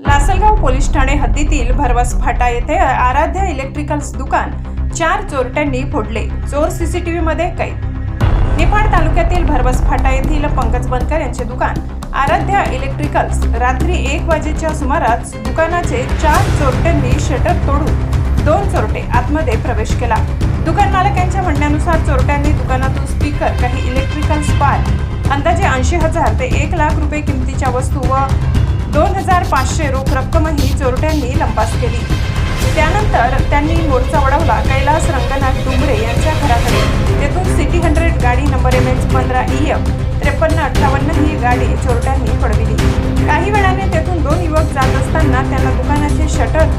Lasalgaon police Thane हद्दीतील भरवस फाटा येथे Aaradhya electricals दुकान चार चोरट्यांनी फोडले. चोर सीसीटीव्ही मध्ये कैद. निफाड तालुक्यातील भरवस फाटा येथील पंकज बनकर यांचे दुकान आराध्या इलेक्ट्रिकल्स. रात्री एक वाजेच्या सुमारास दुकानाचे चार चोरट्यांनी शटर तोडून दोन चोरटे आतमध्ये प्रवेश केला. दुकान मालकांच्या म्हणण्यानुसार चोरट्यांनी दुकानातून स्पीकर काही इलेक्ट्रिकल स्पार्क अंदाजे ऐंशी हजार ते एक लाख रुपये किमतीच्या वस्तू व दोन हजार पाचशे रोख रक्कमही चोरट्यांनी लंपास केली. त्यानंतर त्यांनी मोर्चा वडवला कैलास रंगनाथ डुंबरे यांच्या घराकडे. तेथून सिटी हंड्रेड गाडी नंबर एम एच पंधरा ई एफ त्रेपन्न अठ्ठावन्न ही गाडी चोरट्यांनी पडविली. काही वेळाने तेथून दोन युवक जात असताना त्यांना दुकानाचे शटर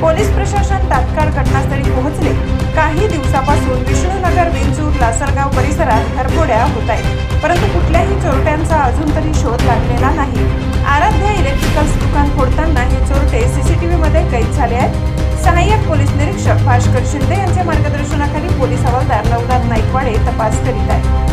पोलीस प्रशासन तात्काळ घटनास्थळी पोहोचले. काही दिवसापासून विष्णूनगर विंचूर लासलगाव परिसरात घरफोड्या होत आहेत. परंतु कुठल्याही चोरट्यांचा अजून तरी शोध लागलेला नाही. आराध्या इलेक्ट्रिकल्स दुकान फोडताना हे चोरटे सीसीटीव्ही मध्ये कैद झाले आहेत. सहाय्यक पोलीस निरीक्षक भास्कर शिंदे यांच्या मार्गदर्शनाखाली पोलीस हवालदार नवनाथ नाईकवाडे तपास करीत आहेत.